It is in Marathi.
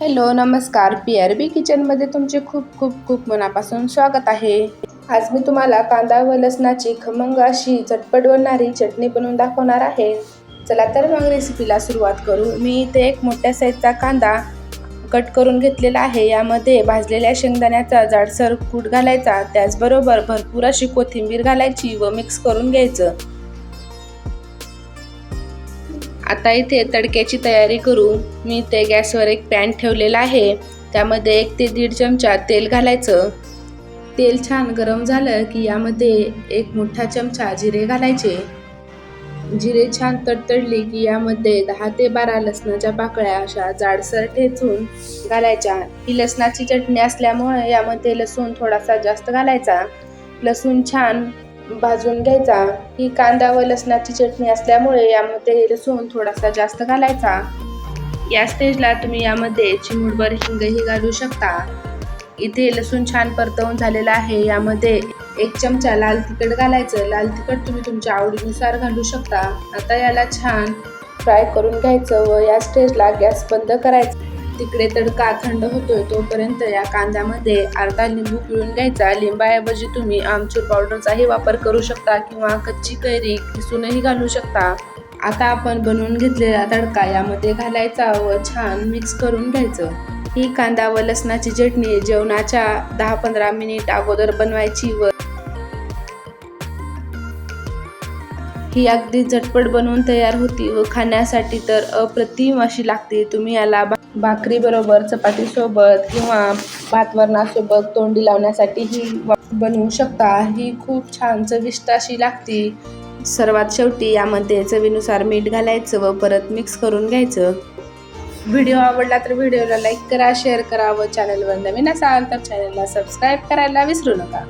हॅलो नमस्कार. पी आर बी किचनमध्ये तुमचे खूप खूप खूप मनापासून स्वागत आहे. आज मी तुम्हाला कांदा व लसणाची खमंग अशी चटपट बनणारी चटणी बनवून दाखवणार आहे. चला तर मग रेसिपीला सुरुवात करू. मी इथे एक मोठ्या साईजचा कांदा कट करून घेतलेला आहे. यामध्ये भाजलेल्या शेंगदाण्याचा जाडसर कूट घालायचा. त्याचबरोबर भरपूर अशी कोथिंबीर घालायची व मिक्स करून घ्यायचं. आता इथे तडक्याची तयारी करू मी इथे गॅसवर एक पॅन ठेवलेला आहे. त्यामध्ये एक ते दीड चमचा तेल घालायचं. तेल छान गरम झालं की यामध्ये एक मोठा चमचा जिरे घालायचे. जिरे छान तडतडले की यामध्ये दहा ते बारा लसणाच्या पाकळ्या अशा जाडसर ठेचून घालायच्या. ही लसणाची चटणी असल्यामुळे यामध्ये लसूण थोडासा जास्त घालायचा. लसूण छान भाजून घ्यायचा. ही कांदा व लसणाची चटणी असल्यामुळे यामध्ये लसूण थोडासा जास्त घालायचा. या स्टेजला तुम्ही यामध्ये चिमुडभर हिंगही घालू शकता. इथे लसूण छान परतवून झालेला आहे. यामध्ये एक चमचा लाल तिखट घालायचं. लाल तिखट तुम्ही तुमच्या आवडीनुसार घालू शकता. आता याला छान फ्राय करून घ्यायचं व या स्टेजला गॅस बंद करायचा. तिकडे तडका थंड होतोय तोपर्यंत या कांद्यामध्ये अर्धा लिंबू पिळून घ्यायचा. लिंबाऐवजी तुम्ही आमचूर पावडरचाही वापर करू शकता किंवा कच्ची कैरी किसूनही घालू शकता. आता आपण बनवून घेतलेला तडका यामध्ये घालायचा व छान मिक्स करून घ्यायचं. ही कांदा व लसणाची चटणी जेवणाच्या दहा पंधरा मिनिट अगोदर बनवायची व ही अगदी झटपट बनवून तयार होती व खाण्यासाठी तर अप्रतिम अशी लागते. तुम्ही याला भाकरीबरोबर चपातीसोबत किंवा भातवरणासोबत तोंडी लावण्यासाठी ही बनवू शकता. ही खूप छान चविष्ट अशी लागती. सर्वात शेवटी यामध्ये चवीनुसार मीठ घालायचं व परत मिक्स करून घ्यायचं. व्हिडिओ आवडला तर व्हिडिओला लाईक करा शेअर करा व चॅनलवर नवीन असाल तर चॅनलला सबस्क्राईब करायला विसरू नका.